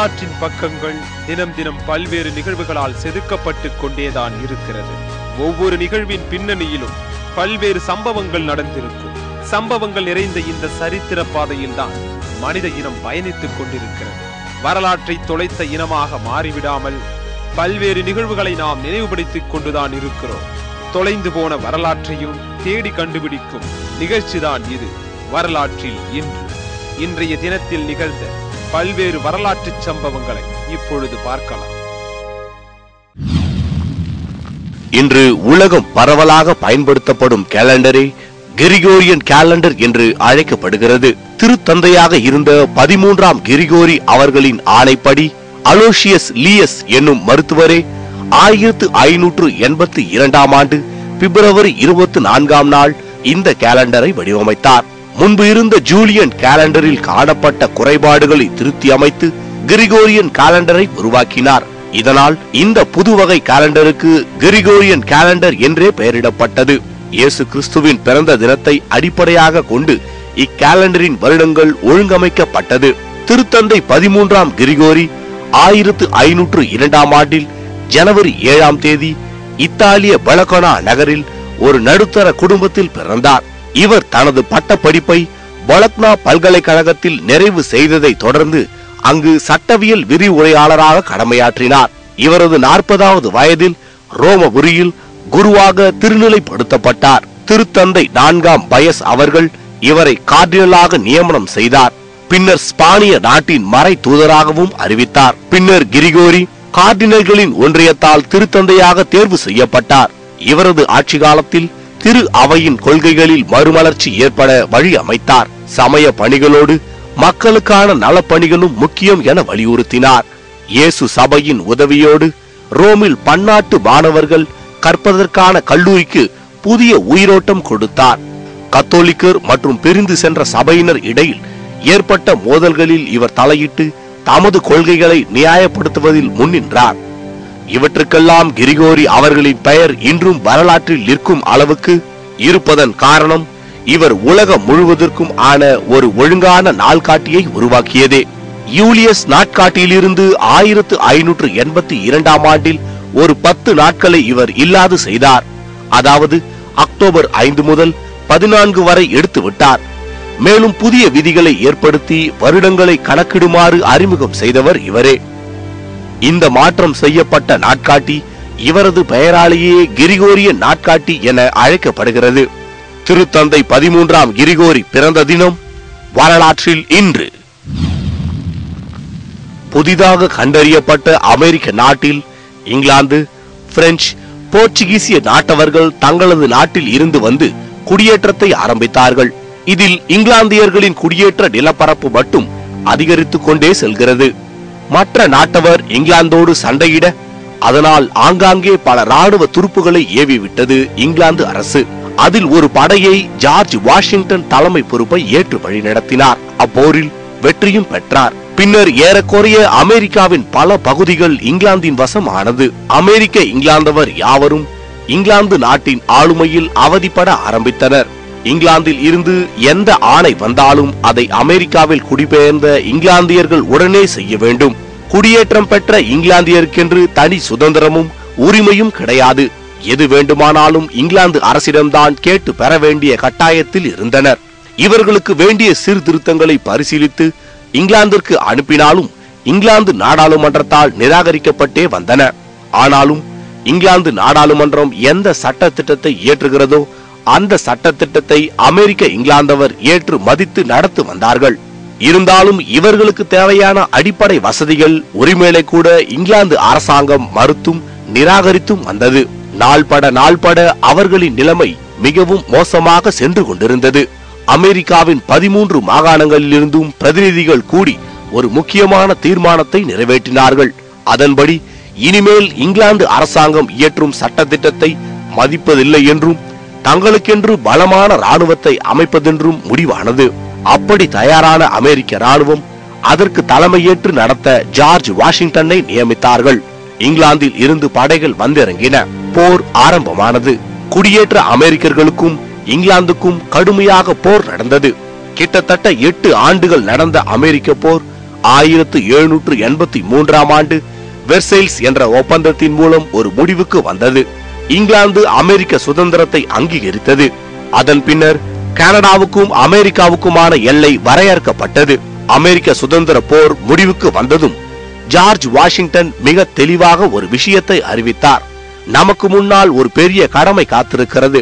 வரலாற்றின் பக்கங்கள் தினம் தினம் பல்வேறு நிகழ்வுகளால் செதுக்கப்பட்டு கொண்டேதான் இருக்கிறது. ஒவ்வொரு நிகழ்வின் பின்னணியிலும் பல்வேறு சம்பவங்கள் நடந்திருக்கும். சம்பவங்கள் நிறைந்த இந்த சரித்திர பாதையில்தான் மனித இனம் பயணித்துக் கொண்டிருக்கிறது. வரலாற்றை தொலைத்த இனமாக மாறிவிடாமல் பல்வேறு நிகழ்வுகளை நாம் நினைவுபடுத்திக் கொண்டுதான் இருக்கிறோம். தொலைந்து போன வரலாற்றையும் தேடி கண்டுபிடிக்கும் நிகழ்ச்சிதான் இது. வரலாற்றில் இன்று. இன்றைய தினத்தில் நிகழ்ந்த பல்வேறு வரலாற்று சம்பவங்களை இப்பொழுது பார்க்கலாம். இன்று உலகம் பரவலாக பயன்படுத்தப்படும் கேலண்டரே கிரிகோரியன் கேலண்டர் என்று அழைக்கப்படுகிறது. திருத்தந்தையாக இருந்த பதிமூன்றாம் கிரிகோரி அவர்களின் ஆணைப்படி அலோசியஸ் லீயஸ் என்னும் மருத்துவரே ஆயிரத்து ஐநூற்று எண்பத்தி இரண்டாம் ஆண்டு பிப்ரவரி இருபத்தி நான்காம் நாள் இந்த கேலண்டரை வடிவமைத்தார். முன்பு இருந்த ஜூலியன் கேலண்டரில் காணப்பட்ட குறைபாடுகளை திருத்தி அமைத்து கிரிகோரியன் கேலண்டரை உருவாக்கினார். இதனால் இந்த புது வகை கேலண்டருக்கு கிரிகோரியன் கேலண்டர் என்றே பெயரிடப்பட்டது. இயேசு கிறிஸ்துவின் பிறந்த தினத்தை அடிப்படையாக கொண்டு இக்கேலண்டரின் வருடங்கள் ஒழுங்கமைக்கப்பட்டது. திருத்தந்தை பதிமூன்றாம் கிரிகோரி ஆயிரத்து ஐநூற்று இரண்டாம் ஆண்டில் ஜனவரி ஏழாம் தேதி இத்தாலிய பலகோனா நகரில் ஒரு நடுத்தர குடும்பத்தில் பிறந்தார். இவர் தனது பட்டப்படிப்பை பலக்னா பல்கலைக்கழகத்தில் நிறைவு செய்ததை தொடர்ந்து அங்கு சட்டவியல் விரிவுரையாளராக கடமையாற்றினார். இவரது நாற்பதாவது வயதில் ரோமபுரியில் குருவாக திருநிலைப்படுத்தப்பட்டார். திருத்தந்தை நான்காம் பயஸ் அவர்கள் இவரை கார்டினலாக நியமனம் செய்தார். பின்னர் ஸ்பானிய நாட்டின் மறை தூதராகவும் அறிவித்தார். பின்னர் கிரிகோரி கார்டினல்களின் ஒன்றியத்தால் திருத்தந்தையாக தேர்வு செய்யப்பட்டார். இவரது ஆட்சி காலத்தில் திரு அவையின் கொள்கைகளில் மறுமலர்ச்சி ஏற்பட வழி அமைத்தார். சமய பணிகளோடு மக்களுக்கான நலப்பணிகளும் முக்கியம் என வலியுறுத்தினார். இயேசு சபையின் உதவியோடு ரோமில் பன்னாட்டு மாணவர்கள் கற்பதற்கான கல்லூரிக்கு புதிய உயிரோட்டம் கொடுத்தார். கத்தோலிக்கர் மற்றும் பிரிந்து சென்ற சபையினர் இடையில் ஏற்பட்ட மோதல்களில் இவர் தலையிட்டு தமது கொள்கைகளை நியாயப்படுத்துவதில் முன்னின்றார். இவற்றுக்கெல்லாம் கிரிகோரி அவர்களின் பெயர் இன்றும் வரலாற்றில் நிற்கும் அளவுக்கு இருப்பதன் காரணம் இவர் உலகம் முழுவதற்கும் ஆன ஒரு ஒழுங்கான நாள்காட்டியை உருவாக்கியதே. யூலியஸ் நாட்காட்டியிலிருந்து ஆயிரத்து ஐநூற்று எண்பத்தி இரண்டாம் ஆண்டில் ஒரு பத்து நாட்களை இவர் இல்லாது செய்தார். அதாவது அக்டோபர் ஐந்து முதல் பதினான்கு வரை எடுத்து விட்டார். மேலும் புதிய விதிகளை ஏற்படுத்தி வருடங்களை கணக்கிடுமாறு அறிமுகம் செய்தவர் இவரே. இந்த மாற்றம் செய்யப்பட்ட நாட்காட்டி இவரது பெயராலேயே கிரிகோரிய நாட்காட்டி என அழைக்கப்படுகிறது. திருத்தந்தை பதிமூன்றாம் கிரிகோரி பிறந்த தினம் வரலாற்றில் இன்று. புதிதாக கண்டறியப்பட்ட அமெரிக்க நாட்டில் இங்கிலாந்து பிரெஞ்சு போர்ச்சுகீசிய நாட்டவர்கள் தங்களது நாட்டில் இருந்து வந்து குடியேற்றத்தை ஆரம்பித்தார்கள். இதில் இங்கிலாந்தியர்களின் குடியேற்ற நிலப்பரப்பு மட்டும் அதிகரித்துக் கொண்டே செல்கிறது. மற்ற நாட்டவர் இங்கிலாந்தோடு சண்டையிட அதனால் ஆங்காங்கே பல ராணுவ துருப்புகளை ஏவி விட்டது இங்கிலாந்து அரசு. அதில் ஒரு படையை ஜார்ஜ் வாஷிங்டன் தலைமை பொறுப்பை ஏற்று வழிநடத்தினார் அப்போரில் வெற்றியும் பெற்றார். பின்னர் ஏறக்குறைய அமெரிக்காவின் பல பகுதிகள் இங்கிலாந்தின் வசம் ஆனது அமெரிக்க இங்கிலாந்தவர் யாவரும் இங்கிலாந்து நாட்டின் ஆளுமையில் அவதிப்பட ஆரம்பித்தனர். இங்கிலாந்தில் இருந்து எந்த ஆணை வந்தாலும் அதை அமெரிக்காவில் குடிபெயர்ந்த இங்கிலாந்தியர்கள் உடனே செய்ய வேண்டும். குடியேற்றம் பெற்ற இங்கிலாந்தியருக்கென்று தனி சுதந்திரமும் உரிமையும் கிடையாது. எது வேண்டுமானாலும் இங்கிலாந்து அரசிடம்தான் கேட்டு பெற வேண்டிய கட்டாயத்தில் இருந்தனர். இவர்களுக்கு வேண்டிய சீர்திருத்தங்களை பரிசீலித்து இங்கிலாந்திற்கு அனுப்பினாலும் இங்கிலாந்து நாடாளுமன்றத்தால் நிராகரிக்கப்பட்டே வந்தன. ஆனாலும் இங்கிலாந்து நாடாளுமன்றம் எந்த சட்ட திட்டத்தை இயற்றுகிறதோ அந்த சட்ட திட்டத்தை அமெரிக்க இங்கிலாந்தவர் ஏற்று மதித்து நடத்து வந்தார்கள். இருந்தாலும் இவர்களுக்கு தேவையான அடிப்படை வசதிகள் உரிமைகளை கூட இங்கிலாந்து அரசாங்கம் மறுத்தும் நிராகரித்தும் வந்தது. நாள்பட நாள்பட அவர்களின் நிலைமை மிகவும் மோசமாக சென்று கொண்டிருந்தது. அமெரிக்காவின் பதிமூன்று மாகாணங்களிலிருந்தும் பிரதிநிதிகள் கூடி ஒரு முக்கியமான தீர்மானத்தை நிறைவேற்றினார்கள். அதன்படி இனிமேல் இங்கிலாந்து அரசாங்கம் இயற்றும் சட்டத்திட்டத்தை மதிப்பதில்லை என்றும் தங்களுக்கென்று பலமான ராணுவத்தை அமைப்பதென்றும் முடிவானது. அப்படி தயாரான அமெரிக்க ராணுவம் அதற்கு தலைமையேற்று நடத்த ஜார்ஜ் வாஷிங்டனை நியமித்தார்கள். இங்கிலாந்தில் இருந்து படைகள் வந்திறங்கின. போர் ஆரம்பமானது. குடியேற்ற அமெரிக்கர்களுக்கும் இங்கிலாந்துக்கும் கடுமையாக போர் நடந்தது. கிட்டத்தட்ட எட்டு ஆண்டுகள் நடந்த அமெரிக்க போர் ஆயிரத்து எழுநூற்று எண்பத்தி மூன்றாம் ஆண்டு வெர்சைல்ஸ் என்ற ஒப்பந்தத்தின் மூலம் ஒரு முடிவுக்கு வந்தது. இங்கிலாந்து அமெரிக்க சுதந்திரத்தை அங்கீகரித்தது. அதன் பின்னர் கனடாவுக்கும் அமெரிக்காவுக்குமான எல்லை வரையறுக்கப்பட்டது. அமெரிக்க சுதந்திர போர் முடிவுக்கு வந்ததும் ஜார்ஜ் வாஷிங்டன் மிக தெளிவாக ஒரு விஷயத்தை அறிவித்தார். நமக்கு முன்னால் ஒரு பெரிய கடமை காத்திருக்கிறது.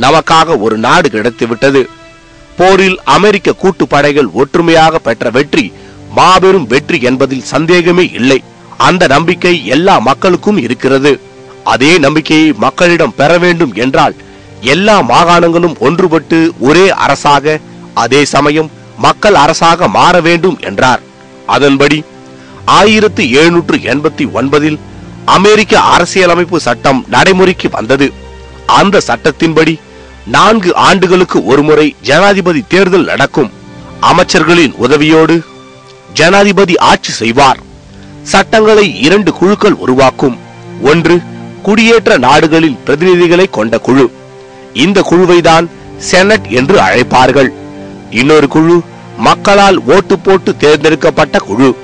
நமக்காக ஒரு நாடு கிடைத்துவிட்டது. போரில் அமெரிக்க கூட்டுப்படைகள் ஒற்றுமையாக பெற்ற வெற்றி மாபெரும் வெற்றி என்பதில் சந்தேகமே இல்லை. அந்த நம்பிக்கை எல்லா மக்களுக்கும் இருக்கிறது. அதே நம்பிக்கையை மக்களிடம் பெற வேண்டும் என்றால் எல்லா மாகாணங்களும் ஒன்றுபட்டு ஒரே அரசாக அதே சமயம் மக்கள் அரசாக மாற வேண்டும் என்றார். அதன்படி ஆயிரத்தி எழுநூற்று எண்பத்தி ஒன்பதில் அமெரிக்க அரசியலமைப்பு சட்டம் நடைமுறைக்கு வந்தது. அந்த சட்டத்தின்படி நான்கு ஆண்டுகளுக்கு ஒருமுறை ஜனாதிபதி தேர்தல் நடக்கும். அமைச்சர்களின் உதவியோடு ஜனாதிபதி ஆட்சி செய்வார். சட்டங்களை இரண்டு குழுக்கள் உருவாக்கும். ஒன்று குடியேற்ற நாடுகளில் பிரதிநிதிகளை கொண்ட குழு. இந்த குழுவைதான் செனட் என்று அழைப்பார்கள். இன்னொரு குழு மக்களால் ஓட்டு போட்டு தேர்ந்தெடுக்கப்பட்ட குழு.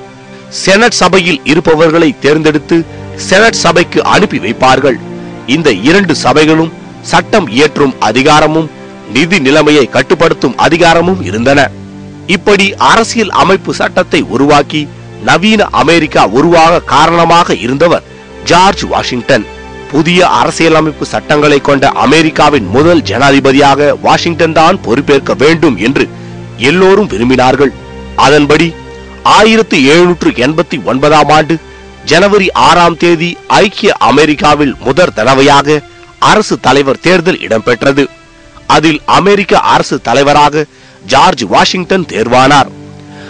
செனட் சபையில் இருப்பவர்களை தேர்ந்தெடுத்து செனட் சபைக்கு அனுப்பி வைப்பார்கள். இந்த இரண்டு சபைகளும் சட்டம் இயற்றும் அதிகாரமும் நிதி நிலைமையை கட்டுப்படுத்தும் அதிகாரமும் இருந்தன. இப்படி அரசியல் அமைப்பு சட்டத்தை உருவாக்கி நவீன அமெரிக்கா உருவாக காரணமாக இருந்தவர் ஜார்ஜ் வாஷிங்டன். புதிய அரசியலமைப்பு சட்டங்களை கொண்ட அமெரிக்காவின் முதல் ஜனாதிபதியாக வாஷிங்டன் தான் பொறுப்பேற்க வேண்டும் என்று எல்லோரும் விரும்பினார்கள். அதன்படி ஆயிரத்தி எழுநூற்று எண்பத்தி ஒன்பதாம் ஆண்டு ஜனவரி ஆறாம் தேதி ஐக்கிய அமெரிக்காவில் முதற் தடவையாக அரசு தலைவர் தேர்தல் இடம்பெற்றது. அதில் அமெரிக்க அரசு தலைவராக ஜார்ஜ் வாஷிங்டன் தேர்வானார்.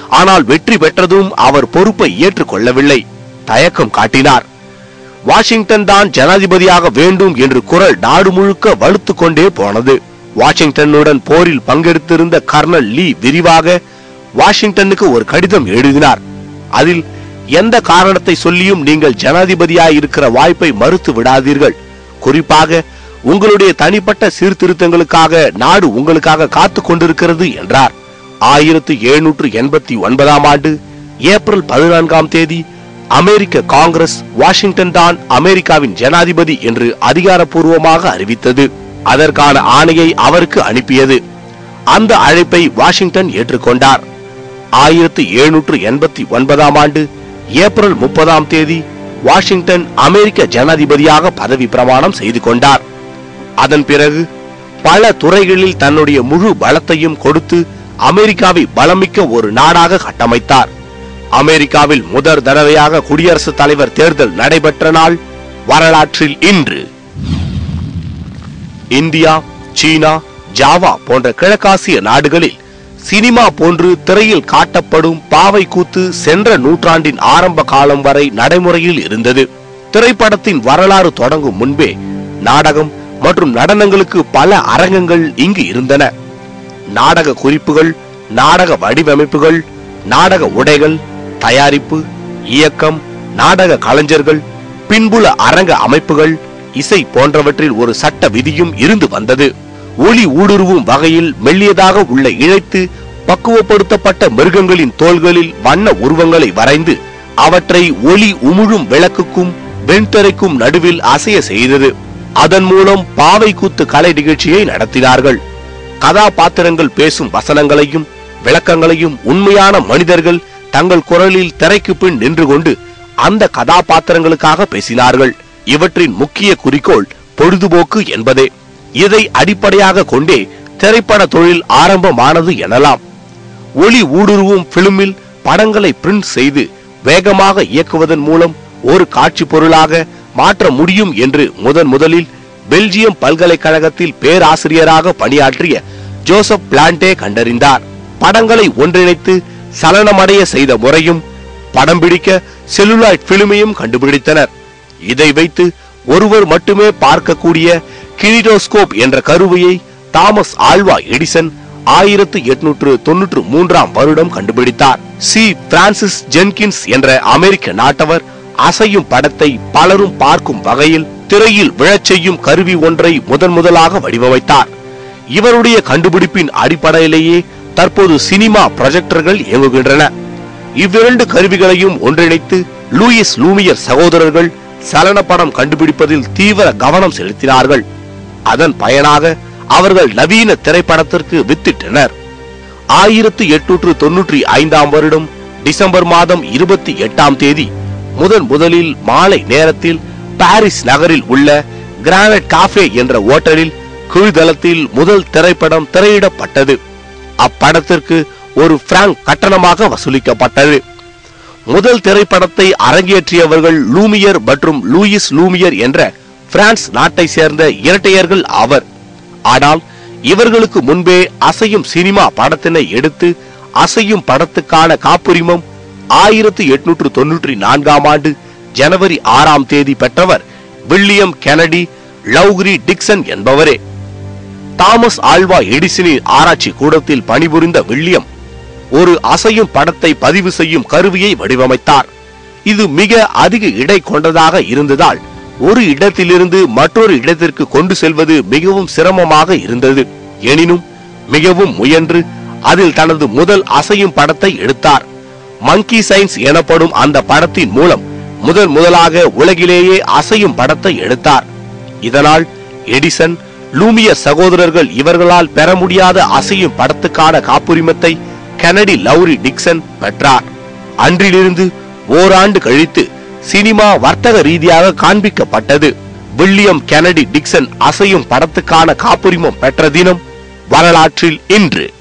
ஆனால் வெற்றி பெற்றதும் அவர் பொறுப்பை ஏற்றுக்கொள்ளவில்லை. தயக்கம் காட்டினார். வாஷிங்டன் தான் ஜனாதிபதியாக வேண்டும் என்று குரல் நாடு முழுக்க வலுத்து கொண்டே போனது. வாஷிங்டனுடன் போரில் பங்கெடுத்திருந்த கர்னல் லீ விரிவாக வாஷிங்டனுக்கு ஒரு கடிதம் எழுதினார். அதில் எந்த காரணத்தை சொல்லியும் நீங்கள் ஜனாதிபதியாய் இருக்கிற வாய்ப்பை மறுத்து விடாதீர்கள். குறிப்பாக உங்களுடைய தனிப்பட்ட சீர்திருத்தங்களுக்காக நாடு உங்களுக்காக காத்து கொண்டிருக்கிறது என்றார். ஆயிரத்து எழுநூற்று எண்பத்தி ஒன்பதாம் ஆண்டு ஏப்ரல் பதினான்காம் தேதி அமெரிக்க காங்கிரஸ் வாஷிங்டன் தான் அமெரிக்காவின் ஜனாதிபதி என்று அதிகாரப்பூர்வமாக அறிவித்தது. அதற்கான ஆணையை அவருக்கு அனுப்பியது. அந்த அழைப்பை வாஷிங்டன் ஏற்றுக்கொண்டார். ஆயிரத்தி எழுநூற்று எண்பத்தி ஒன்பதாம் ஆண்டு ஏப்ரல் முப்பதாம் தேதி வாஷிங்டன் அமெரிக்க ஜனாதிபதியாக பதவி பிரமாணம் செய்து கொண்டார். அதன் பிறகு பல துறைகளில் தன்னுடைய முழு பலத்தையும் கொடுத்து அமெரிக்காவை பலமிக்க ஒரு நாடாக கட்டமைத்தார். அமெரிக்காவில் முதற் தடவையாக குடியரசுத் தலைவர் தேர்தல் நடைபெற்ற நாள் வரலாற்றில் இன்று. இந்தியா சீனா ஜாவா போன்ற கிழக்காசிய நாடுகளில் சினிமா போன்று திரையில் காட்டப்படும் பாவை கூத்து சென்ற நூற்றாண்டின் ஆரம்ப காலம் வரை நடைமுறையில் இருந்தது. திரைப்படத்தின் வரலாறு தொடங்கும் முன்பே நாடகம் மற்றும் நடனங்களுக்கு பல அரங்கங்கள் இங்கு இருந்தன. நாடக குறிப்புகள் நாடக வடிவமைப்புகள் நாடக உடைகள் தயாரிப்பு இயக்கம் நாடக கலைஞர்கள் பின்புல அரங்க அமைப்புகள் இசை போன்றவற்றில் ஒரு சட்ட விதியும் இருந்து வந்தது. ஒளி ஊடுருவும் வகையில் மெல்லியதாக உள்ள இழைத்து பக்குவப்படுத்தப்பட்ட மிருகங்களின் தோள்களில் வண்ண உருவங்களை வரைந்து அவற்றை ஒளி உமிழும் விளக்குக்கும் வெண்தரைக்கும் நடுவில் அசைய செய்தது. அதன் மூலம் பாவை கூத்து கலை நிகழ்ச்சியை நடத்தினார்கள். கதாபாத்திரங்கள் பேசும் வசனங்களையும் விளக்கங்களையும் உண்மையான மனிதர்கள் தங்கள் குரலில் திரைக்கு பின் நின்று கொண்டு அந்த கதாபாத்திரங்களுக்காக பேசினார்கள். இவற்றின் முக்கிய குறிக்கோள் பொழுதுபோக்கு என்பதே. இதை அடிப்படையாக கொண்டே திரைப்பட தொழில் ஆரம்பமானது எனலாம். ஒளி ஊடுருவும் பிலிமில் படங்களை பிரிண்ட் செய்து வேகமாக இயக்குவதன் மூலம் ஒரு காட்சி பொருளாக மாற்ற முடியும் என்று முதன் முதலில் பெல்ஜியம் பல்கலைக்கழகத்தில் பேராசிரியராக பணியாற்றிய ஜோசப் பிளான்டே கண்டறிந்தார். படங்களை ஒன்றிணைத்து சலனமடைய செய்த முறையும் படம் பிடிக்க செல்லுலாய்ட் பிலிமையும் கண்டுபிடித்தனர். இதை வைத்து ஒருவர் மட்டுமே பார்க்கக்கூடிய கிரிடோஸ்கோப் என்ற கருவியை தாமஸ் ஆல்வா எடிசன் ஆயிரத்து எட்நூற்று தொன்னூற்று மூன்றாம் வருடம் கண்டுபிடித்தார். சி. பிரான்சிஸ் ஜென்கின்ஸ் என்ற அமெரிக்க நாட்டவர் அசையும் படத்தை பலரும் பார்க்கும் வகையில் திரையில் விழச் செய்யும் கருவி ஒன்றை முதன் முதலாக வடிவமைத்தார். இவருடைய கண்டுபிடிப்பின் அடிப்படையிலேயே தற்போது சினிமா ப்ரொஜெக்டர்கள் இயங்குகின்றன. இவ்விரண்டு கருவிகளையும் ஒன்றிணைத்து லூயிஸ் லூமியர் சகோதரர்கள் சலன படம் கண்டுபிடிப்பதில் தீவிர கவனம் செலுத்தினார்கள். அதன் பயனாக அவர்கள் நவீன திரைப்படத்திற்கு வித்திட்டனர். ஆயிரத்து எட்நூற்று தொன்னூற்றி ஐந்தாம் வருடம் டிசம்பர் மாதம் இருபத்தி எட்டாம் தேதி முதன் முதலில் மாலை நேரத்தில் பாரிஸ் நகரில் உள்ள கிரானைட் காஃபே என்ற ஓட்டலில் கீழ்தளத்தில் முதல் திரைப்படம் திரையிடப்பட்டது. அப்படத்திற்கு ஒரு பிராங்க் கட்டணமாக வசூலிக்கப்பட்டது. முதல் திரைப்படத்தை அரங்கேற்றியவர்கள் லூமியர் மற்றும் லூயிஸ் லூமியர் என்ற பிரான்ஸ் நாட்டை சேர்ந்த இரட்டையர்கள் ஆவர் ஆனால் இவர்களுக்கு முன்பே அசையும் சினிமா படத்தினை எடுத்து அசையும் படத்துக்கான காப்புரிமம் ஆயிரத்தி எட்நூற்று தொன்னூற்றி நான்காம் ஆண்டு ஜனவரி ஆறாம் தேதி பெற்றவர் வில்லியம் கெனடி லவ்கிரி டிக்சன் என்பவரே. தாமஸ் ஆல்வா எடிசனின் ஆராய்ச்சி கூடத்தில் பணிபுரிந்த வில்லியம் ஒரு அசையும் படத்தை பதிவு செய்யும் கருவியை வடிவமைத்தார். இது மிக அதிக இடை கொண்டதாக இருந்ததால் ஒரு இடத்திலிருந்து மற்றொரு இடத்திற்கு கொண்டு செல்வது மிகவும் சிரமமாக இருந்தது. எனினும் மிகவும் முயன்று அதில் தனது முதல் அசையும் படத்தை எடுத்தார். மங்கி சயின்ஸ் எனப்படும் அந்த படத்தின் மூலம் முதல் முதலாக உலகிலேயே அசையும் படத்தை எடுத்தார். இதனால் எடிசன் லூமிய சகோதரர்கள் இவர்களால் பெற முடியாத அசையும் படத்துக்கான காப்புரிமத்தை கெனடி லௌரி டிக்சன் பெற்றார். அன்றிலிருந்து ஓராண்டு கழித்து சினிமா வர்த்தக ரீதியாக காண்பிக்கப்பட்டது. வில்லியம் கெனடி டிக்சன் அசையும் படத்துக்கான காப்புரிமம் பெற்ற தினம் வரலாற்றில் இன்று.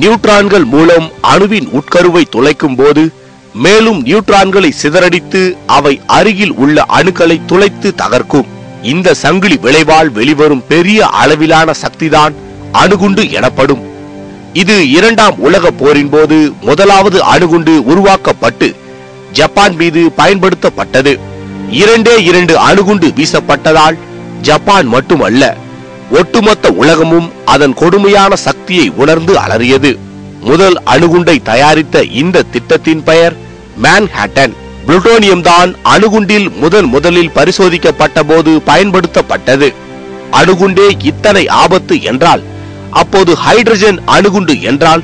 நியூட்ரான்கள் மூலம் அணுவின் உட்கருவை துளைக்கும் போது மேலும் நியூட்ரான்களை சிதறடித்து அவை அருகில் உள்ள அணுக்களை துளைத்து தகர்க்கும். இந்த சங்கிலி விளைவால் வெளிவரும் பெரிய அளவிலான சக்திதான் அணுகுண்டு எனப்படும். இது இரண்டாம் உலக போரின் போது முதலாவது அணுகுண்டு உருவாக்கப்பட்டு ஜப்பான் மீது பயன்படுத்தப்பட்டது. இரண்டே இரண்டு அணுகுண்டு வீசப்பட்டதால் ஜப்பான் மட்டுமல்ல ஒட்டுமொத்த உலகமும் அதன் கொடுமையான சக்தியை உணர்ந்து அலறியது. முதல் அணுகுண்டை தயாரித்த இந்த திட்டத்தின் பெயர் மேன்ஹாட்டன் புளுட்டோனியம் தான் அணுகுண்டில் முதன் முதலில் பரிசோதிக்கப்பட்ட போது பயன்படுத்தப்பட்டது. அணுகுண்டே இத்தனை ஆபத்து என்றால் அப்போது ஹைட்ரஜன் அணுகுண்டு என்றால்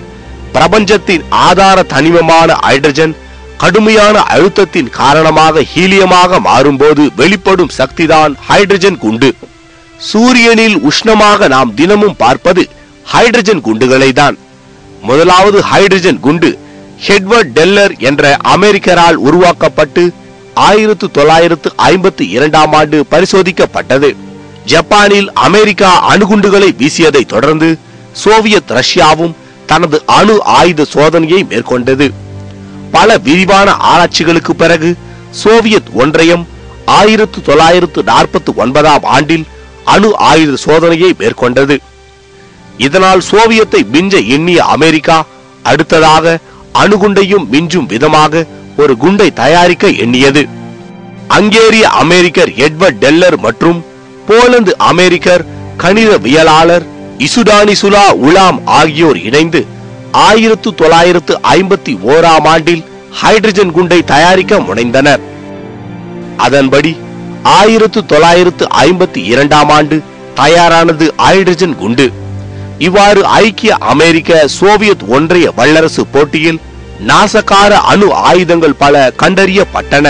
பிரபஞ்சத்தின் ஆதார தனிமமான ஹைட்ரஜன் கடுமையான அழுத்தத்தின் காரணமாக ஹீலியமாக மாறும்போது வெளிப்படும் சக்திதான் ஹைட்ரஜன் குண்டு. சூரியனில் உஷ்ணமாக நாம் தினமும் பார்ப்பது ஹைட்ரஜன் குண்டுகளை தான் முதலாவது ஹைட்ரஜன் குண்டு ஹெட்வர்ட் டெல்லர் என்ற அமெரிக்கரால் உருவாக்கப்பட்டு ஆயிரத்து தொள்ளாயிரத்து ஐம்பத்தி இரண்டாம் ஆண்டு பரிசோதிக்கப்பட்டது. ஜப்பானில் அமெரிக்கா அணுகுண்டுகளை வீசியதை தொடர்ந்து சோவியத் ரஷ்யாவும் தனது அணு ஆயுத சோதனையை மேற்கொண்டது. பல விரிவான ஆராய்ச்சிகளுக்கு பிறகு சோவியத் ஒன்றியம் ஆயிரத்து தொள்ளாயிரத்து நாற்பத்தி ஒன்பதாம் ஆண்டில் அணு ஆயுத சோதனையை மேற்கொண்டது. இதனால் சோவியத்தை மிஞ்ச எண்ணிய அமெரிக்கா அடுத்ததாக அணுகுண்டையும் மிஞ்சும் விதமாக ஒரு குண்டை தயாரிக்க எண்ணியது. அங்கேரிய அமெரிக்கர் எட்வர்ட் டெல்லர் மற்றும் போலந்து அமெரிக்கர் கணிதவியலாளர் இசுடானிசுலா உலாம் ஆகியோர் இணைந்து ஆயிரத்து தொள்ளாயிரத்து ஐம்பத்தி ஓராம் ஆண்டில் ஹைட்ரஜன் குண்டை தயாரிக்க முனைந்தனர். அதன்படி ஆயிரத்து தொள்ளாயிரத்து ஐம்பத்தி இரண்டாம் ஆண்டு தயாரானது ஹைட்ரஜன் குண்டு. இவ்வாறு ஐக்கிய அமெரிக்க சோவியத் ஒன்றிய வல்லரசு போட்டியில் நாசகார அணு ஆயுதங்கள் பல கண்டறியப்பட்டன.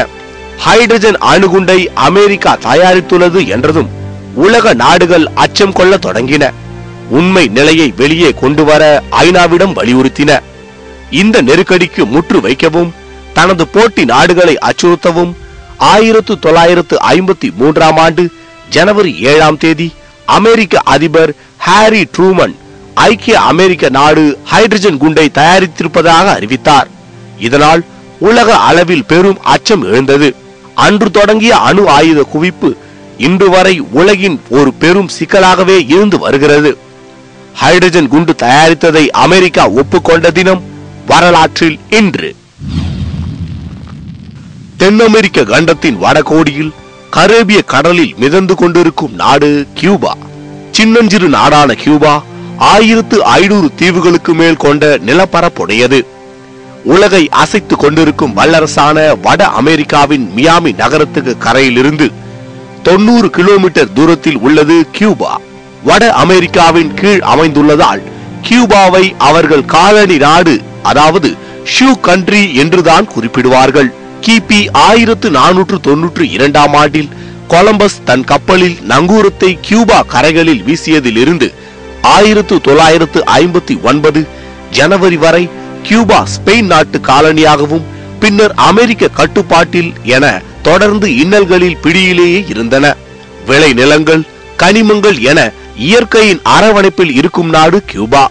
ஹைட்ரஜன் அணுகுண்டை அமெரிக்கா தயாரித்துள்ளது என்றதும் உலக நாடுகள் அச்சம் கொள்ள தொடங்கின. உண்மை நிலையை வெளியே கொண்டு வர ஐநாவிடம் வலியுறுத்தின. இந்த நெருக்கடிக்கு முற்று வைக்கவும் தனது போட்டி நாடுகளை அச்சுறுத்தவும் ஆயிரத்து தொள்ளாயிரத்து ஐம்பத்தி மூன்றாம் ஆண்டு ஜனவரி ஏழாம் தேதி அமெரிக்க அதிபர் ஹாரி ட்ரூமன் ஐக்கிய அமெரிக்க நாடு ஹைட்ரஜன் குண்டை தயாரித்திருப்பதாக அறிவித்தார். இதனால் உலக அளவில் பெரும் அச்சம் எழுந்தது. அன்று தொடங்கிய அணு ஆயுத குவிப்பு இன்று வரை உலகின் ஒரு பெரும் சிக்கலாகவே இருந்து வருகிறது. ஹைட்ரஜன் குண்டு தயாரித்ததை அமெரிக்கா ஒப்புக்கொண்ட தினம் வரலாற்றில் இன்று. தென் அமெரிக்க கண்டத்தின் வடகோடியில் கரேபிய கடலில் மிதந்து கொண்டிருக்கும் நாடு கியூபா. சின்னஞ்சிறு நாடான கியூபா ஆயிரத்து ஐநூறு தீவுகளுக்கு மேல் கொண்ட நிலப்பரப்புடையது. உலகை அசைத்துக் கொண்டிருக்கும் வல்லரசான வட அமெரிக்காவின் மியாமி நகரத்துக்கு கரையிலிருந்து தொண்ணூறு கிலோமீட்டர் தூரத்தில் உள்ளது கியூபா. வட அமெரிக்காவின் கீழ் அமைந்துள்ளதால் கியூபாவை அவர்கள் காலனி நாடு அதாவது ஷூ கண்ட்ரி என்றுதான் குறிப்பிடுவார்கள். கிபி ஆயிரத்து நானூற்று தொன்னூற்று இரண்டாம் ஆண்டில் கொலம்பஸ் தன் கப்பலில் நங்கூரத்தை கியூபா கரைகளில் வீசியதிலிருந்து ஆயிரத்து தொள்ளாயிரத்து ஐம்பத்தி ஒன்பது ஜனவரி வரை கியூபா ஸ்பெயின் நாட்டு காலனியாகவும் பின்னர் அமெரிக்க கட்டுப்பாட்டில் என தொடர்ந்து இன்னல்களில் பிடியிலேயே இருந்தன. விளைநிலங்கள் கனிமங்கள் என இயற்கையின் அரவணைப்பில் இருக்கும் நாடு கியூபா.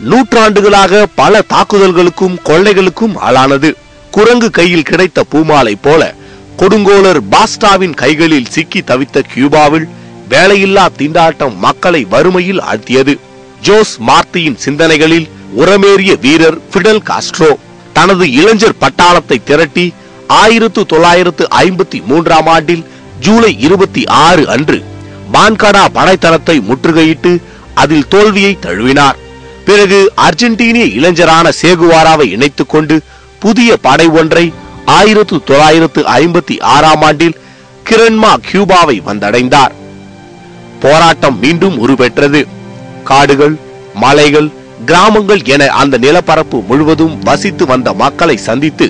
நூற்றாண்டுகளாக பல தாக்குதல்களுக்கும் கொள்ளைகளுக்கும் ஆளானது. குரங்கு கையில் கிடைத்த பூமாலை போல கொடுங்கோலர் பாஸ்டாவின் கைகளில் சிக்கி தவித்த கியூபாவில் வேலையில்லா திண்டாட்டம் மக்களை வறுமையில் ஆழ்த்தியது. ஜோஸ் மார்த்தியின் சிந்தனைகளில் உரமேறிய வீரர் பிடல் காஸ்ட்ரோ தனது இளைஞர் பட்டாளத்தை திரட்டி ஆயிரத்து தொள்ளாயிரத்து ஐம்பத்தி மூன்றாம் ஆண்டில் ஜூலை இருபத்தி ஆறு அன்று மான்கடா படைத்தளத்தை முற்றுகையிட்டு அதில் தோல்வியை தழுவினார். பிறகு அர்ஜென்டீனிய இளைஞரான சேகுவாராவை இணைத்துக் கொண்டு புதிய படை ஒன்றை ஆயிரத்து தொள்ளாயிரத்து ஐம்பத்தி ஆறாம் ஆண்டில் கிரண்மா கியூபாவை வந்தடைந்தார். போராட்டம் மீண்டும் உருப்பெற்றது. காடுகள் மலைகள் கிராமங்கள் என அந்த நிலப்பரப்பு முழுவதும் வசித்து வந்த மக்களை சந்தித்து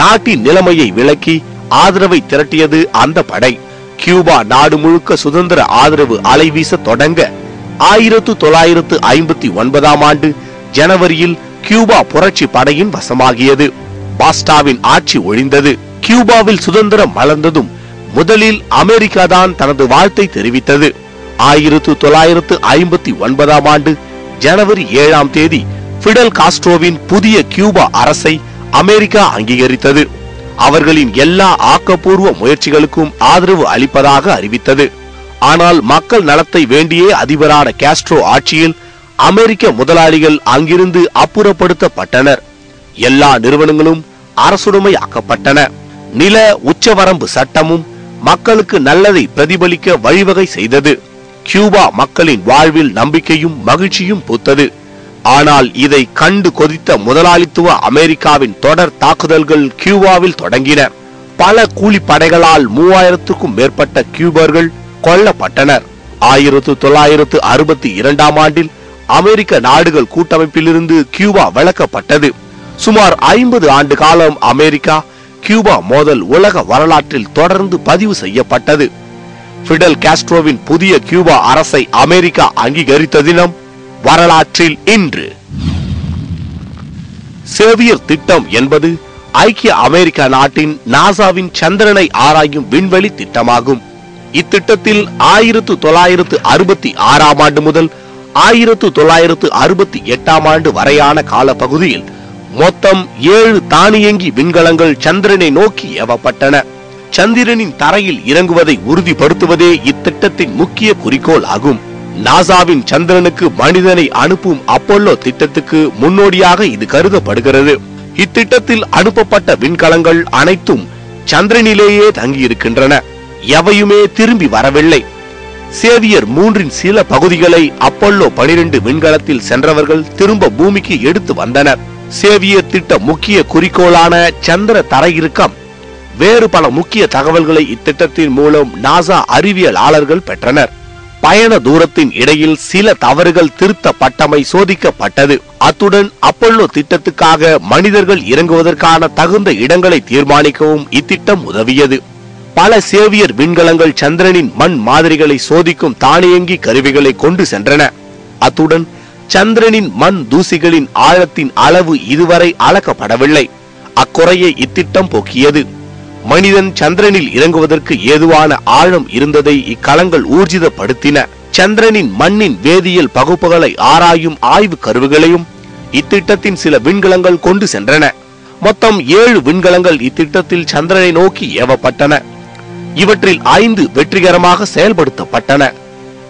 நாட்டின் நிலைமையை விளக்கி ஆதரவை திரட்டியது அந்த படை. கியூபா நாடு முழுக்க சுதந்திர ஆதரவு அலைவீச தொடங்க ஆயிரத்து தொள்ளாயிரத்து ஐம்பத்தி ஒன்பதாம் ஆண்டு ஜனவரியில் கியூபா புரட்சி படையின் வசமாகியது. பாஸ்டாவின் ஆட்சி ஒழிந்தது. கியூபாவில் சுதந்திரம் மலர்ந்ததும் முதலில் அமெரிக்கா தான் தனது வாழ்த்தை தெரிவித்தது. ஆயிரத்து தொள்ளாயிரத்து ஐம்பத்தி ஒன்பதாம் ஆண்டு ஜனவரி ஏழாம் தேதி ஃபிடல் காஸ்ட்ரோவின் புதிய கியூபா அரசை அமெரிக்கா அங்கீகரித்தது. அவர்களின் எல்லா ஆக்கப்பூர்வ முயற்சிகளுக்கும் ஆதரவு அளிப்பதாக அறிவித்தது. ஆனால் மக்கள் நலத்தை வேண்டியே அதிபரான காஸ்ட்ரோ ஆட்சியில் அமெரிக்க முதலாளிகள் அங்கிருந்து அப்புறப்படுத்தப்பட்டனர். எல்லா நிறுவனங்களும் அரசுடைமையாக்கப்பட்டன. நில உச்சவரம்பு சட்டமும் மக்களுக்கு நல்லதை பிரதிபலிக்க வழிவகை செய்தது. கியூபா மக்களின் வாழ்வில் நம்பிக்கையும் மகிழ்ச்சியும் பூத்தது. ஆனால் இதை கண்டு கொதித்த முதலாளித்துவ அமெரிக்காவின் தொடர் தாக்குதல்கள் கியூபாவில் தொடங்கின. பல கூலிப்படைகளால் மூவாயிரத்துக்கும் மேற்பட்ட கியூபர்கள் கொல்லப்பட்டனர். ஆயிரத்து தொள்ளாயிரத்து அறுபத்தி இரண்டாம் ஆண்டில் அமெரிக்க நாடுகள் கூட்டமைப்பிலிருந்து கியூபா விலக்கப்பட்டது. சுமார் ஐம்பது ஆண்டு காலம் அமெரிக்கா கியூபா மோதல் உலக வரலாற்றில் தொடர்ந்து பதிவு செய்யப்பட்டது. பிடல் காஸ்ட்ரோவின் புதிய கியூபா அரசை அமெரிக்கா அங்கீகரித்த தினம் வரலாற்றில் இன்று. சேவியர் திட்டம் என்பது ஐக்கிய அமெரிக்கா நாட்டின் நாசாவின் சந்திரனை ஆராயும் விண்வெளி திட்டமாகும். இத்திட்டத்தில் ஆயிரத்து தொள்ளாயிரத்து அறுபத்தி ஆறாம் ஆண்டு முதல் ஆயிரத்து தொள்ளாயிரத்து அறுபத்தி எட்டாம் ஆண்டு வரையான காலப்பகுதியில் மொத்தம் ஏழு தானியங்கி விண்கலங்கள் சந்திரனை நோக்கி ஏவப்பட்டன. சந்திரனின் தரையில் இறங்குவதை உறுதிப்படுத்துவதே இத்திட்டத்தின் முக்கிய குறிக்கோள் ஆகும். நாசாவின் சந்திரனுக்கு மனிதனை அனுப்பும் அப்போலோ திட்டத்துக்கு முன்னோடியாக இது கருதப்படுகிறது. இத்திட்டத்தில் அனுப்பப்பட்ட விண்கலங்கள் அனைத்தும் சந்திரனிலேயே தங்கியிருக்கின்றன. எவையுமே திரும்பி வரவில்லை. சேவியர் மூன்றின் சில பகுதிகளை அப்பல்லோ பனிரெண்டு விண்கலத்தில் சென்றவர்கள் திரும்ப பூமிக்கு எடுத்து வந்தனர். சேவியர் திட்ட முக்கிய குறிக்கோளான சந்திர தரையிறக்கம் வேறு பல முக்கிய தகவல்களை இத்திட்டத்தின் மூலம் நாசா அறிவியலாளர்கள் பெற்றனர். பயண தூரத்தின் இடையில் சில தவறுகள் திருத்தப்பட்டமை சோதிக்கப்பட்டது. அத்துடன் அப்பல்லோ திட்டத்துக்காக மனிதர்கள் இறங்குவதற்கான தகுந்த இடங்களை தீர்மானிக்கவும் இத்திட்டம் உதவியது. பல சேவியர் விண்கலங்கள் சந்திரனின் மண் மாதிரிகளை சோதிக்கும் தானியங்கி கருவிகளை கொண்டு சென்றன. அத்துடன் சந்திரனின் மண் தூசிகளின் ஆழத்தின் அளவு இதுவரை அளக்கப்படவில்லை. அக்குறையை இத்திட்டம் போக்கியது. மனிதன் சந்திரனில் இறங்குவதற்கு ஏதுவான ஆழம் இருந்ததை இக்களங்கள் ஊர்ஜிதப்படுத்தின. சந்திரனின் மண்ணின் வேதியியல் பகுப்புகளை ஆராயும் ஆய்வு கருவிகளையும் இத்திட்டத்தின் சில விண்கலங்கள் கொண்டு சென்றன. மொத்தம் ஏழு விண்கலங்கள் இத்திட்டத்தில் சந்திரனை நோக்கி ஏவப்பட்டன. இவற்றில் ஐந்து வெற்றிகரமாக செயல்படுத்தப்பட்டன.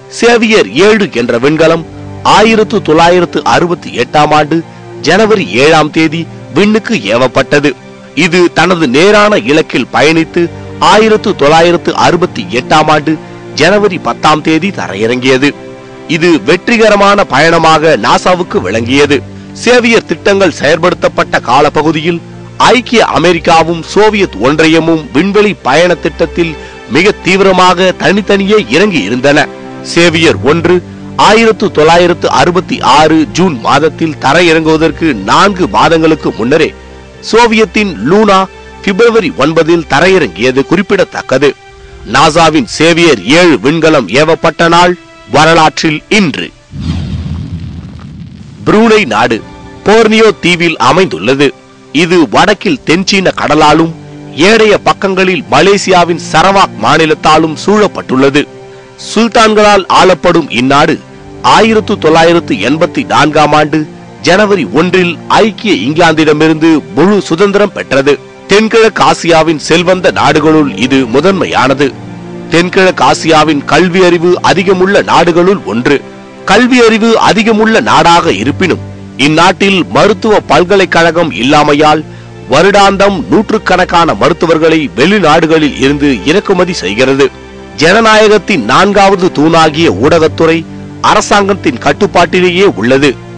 சேவியர் ஏழு என்ற விண்கலம் ஆயிரத்து தொள்ளாயிரத்து அறுபத்தி எட்டாம் ஆண்டு ஜனவரி ஏழாம் தேதி விண்ணுக்கு ஏவப்பட்டது. இது தனது நேரான இலக்கில் பயணித்து ஆயிரத்து தொள்ளாயிரத்து அறுபத்தி எட்டாம் ஆண்டு ஜனவரி பத்தாம் தேதி தரையிறங்கியது. இது வெற்றிகரமான பயணமாக நாசாவுக்கு விளங்கியது. சேவியர் திட்டங்கள் செயற்படுத்தப்பட்ட காலப்பகுதியில் ஐக்கிய அமெரிக்காவும் சோவியத் ஒன்றியமும் விண்வெளி பயண திட்டத்தில் மிக தீவிரமாக தனித்தனியே இறங்கி இருந்தன. சேவியர் ஒன்று ஆயிரத்து தொள்ளாயிரத்து அறுபத்தி ஆறு ஜூன் மாதத்தில் தரையிறங்குவதற்கு நான்கு மாதங்களுக்கு முன்னரே சோவியத்தின் லூனா பிப்ரவரி ஒன்பதில் தரையிறங்கியது குறிப்பிடத்தக்கது. நாசாவின் சேவியர் ஏழு விண்கலம் ஏவப்பட்ட நாள் வரலாற்றில் இன்று. புரூனை நாடு போர்னியோ தீவில் அமைந்துள்ளது. இது வடக்கில் தென்சீன கடலாலும் ஏழைய பக்கங்களில் மலேசியாவின் சரவாக் மாநிலத்தாலும் சூழப்பட்டுள்ளது. சுல்தான்களால் ஆளப்படும் இந்நாடு ஆயிரத்து தொள்ளாயிரத்து எண்பத்தி நான்காம் ஆண்டு ஜனவரி ஒன்றில் ஐக்கிய இங்கிலாந்திடமிருந்து முழு சுதந்திரம் பெற்றது. தென்கிழக்கு ஆசியாவின் செல்வந்த நாடுகளுள் இது முதன்மையானது. தென்கிழக்கு ஆசியாவின் கல்வி அறிவு அதிகமுள்ள நாடுகளுள் ஒன்று. கல்வி அறிவு அதிகமுள்ள நாடாக இருப்பினும் இந்நாட்டில் மருத்துவ பல்கலைக்கழகம் இல்லாமையால் வருடாந்தம் நூற்றுக்கணக்கான மருத்துவர்களை வெளிநாடுகளில் இருந்து இறக்குமதி செய்கிறது. ஜனநாயகத்தின் நான்காவது தூணாகிய ஊடகத்துறை அரசாங்கத்தின் கட்டுப்பாட்டிலேயே உள்ளது.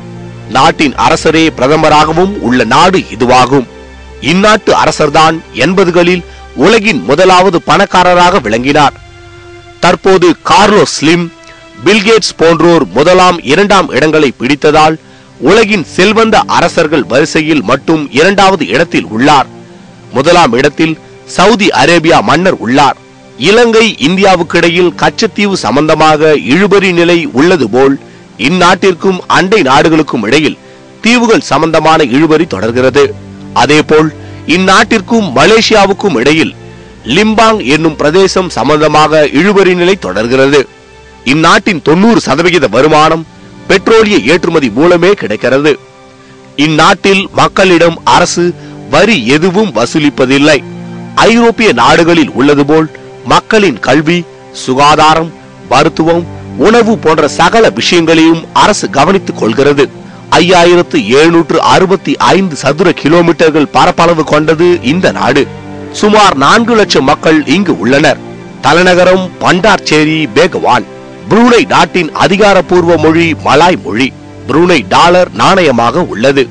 நாட்டின் அரசரே பிரதமராகவும் உள்ள நாடு இதுவாகும். இந்நாட்டு அரசர்தான் எண்பதுகளில் உலகின் முதலாவது பணக்காரராக விளங்கினார். தற்போது கார்லோஸ் ஸ்லிம் பில்கேட்ஸ் போன்றோர் முதலாம் இரண்டாம் இடங்களை பிடித்ததால் உலகின் செல்வந்த அரசர்கள் வரிசையில் மட்டும் இரண்டாவது இடத்தில் உள்ளார். முதலாம் இடத்தில் சவுதி அரேபியா மன்னர் உள்ளார். இலங்கை இந்தியாவுக்கிடையில் கச்சத்தீவு சம்பந்தமாக இழுபறி நிலை உள்ளது போல் இந்நாட்டிற்கும் அண்டை நாடுகளுக்கும் இடையில் தீவுகள் சம்பந்தமான இழுபறி தொடர்கிறது. அதேபோல் இந்நாட்டிற்கும் மலேசியாவுக்கும் இடையில் லிம்பாங் என்னும் பிரதேசம் சம்பந்தமாக இழுபறி நிலை தொடர்கிறது. இந்நாட்டின் தொண்ணூறு சதவிகித வருமானம் பெட்ரோலிய ஏற்றுமதி மூலமே கிடைக்கிறது. இந்நாட்டில் மக்களிடம் அரசு வரி எதுவும் வசூலிப்பதில்லை. ஐரோப்பிய நாடுகளில் உள்ளது போல் மக்களின் கல்வி சுகாதாரம் மருத்துவம் உணவு போன்ற சகல விஷயங்களையும் அரசு கவனித்துக் கொள்கிறது. ஐயாயிரத்து எழுநூற்று அறுபத்தி ஐந்து சதுர கிலோமீட்டர்கள் பரப்பளவு கொண்டது இந்த நாடு. சுமார் நான்கு லட்சம் மக்கள் இங்கு உள்ளனர். தலைநகரம் பண்டார்ச்சேரி பேகவான். புரூனை நாட்டின் அதிகாரப்பூர்வ மொழி மலாய் மொழி. புரூனை டாலர் நாணயமாக உள்ளது.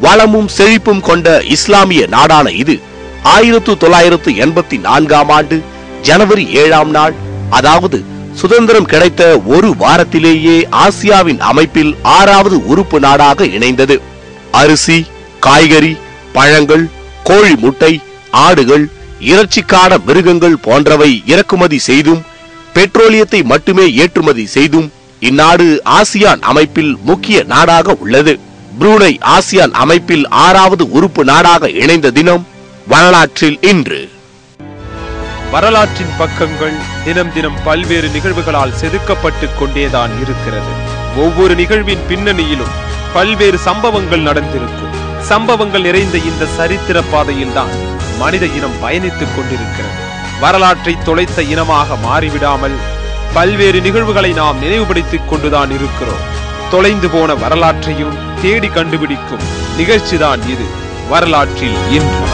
வளமும் செழிப்பும் கொண்ட இஸ்லாமிய நாடான இது. ஆயிரத்து தொள்ளாயிரத்து எண்பத்தி நான்காம் ஆண்டு ஜனவரி ஏழாம் நாள் அதாவது சுதந்திரம் கிடைத்த ஒரு வாரத்திலேயே ஆசியாவின் அமைப்பில் ஆறாவது உறுப்பு நாடாக இணைந்தது. அரிசி காய்கறி பழங்கள் கோழி முட்டை ஆடுகள் இறைச்சிக்கான மிருகங்கள் போன்றவை இறக்குமதி செய்தும் பெட்ரோலியத்தை மட்டுமே ஏற்றுமதி செய்தும் இந்நாடு ஆசியான் அமைப்பில் முக்கிய நாடாக உள்ளது. புரூனை ஆசியான் அமைப்பில் ஆறாவது உறுப்பு நாடாக இணைந்த தினம் வரலாற்றில் இன்று. வரலாற்றின் பக்கங்கள் தினம் தினம் பல்வேறு நிகழ்வுகளால் செதுக்கப்பட்டுக் கொண்டேதான் இருக்கிறது. ஒவ்வொரு நிகழ்வின் பின்னணியிலும் பல்வேறு சம்பவங்கள் நடந்திருக்கும் சம்பவங்கள் நிறைந்த இந்த சரித்திர பாதையில்தான் மனித இனம் பயணித்துக் கொண்டிருக்கிறது. வரலாற்றை தொலைத்த இனமாக மாறிவிடாமல் பல்வேறு நிகழ்வுகளை நாம் நினைவுபடுத்திக் கொண்டுதான் இருக்கிறோம். தொலைந்து போன வரலாற்றையும் தேடி கண்டுபிடிக்கும் நிகழ்ச்சிதான் இது. வரலாற்றில் இன்று.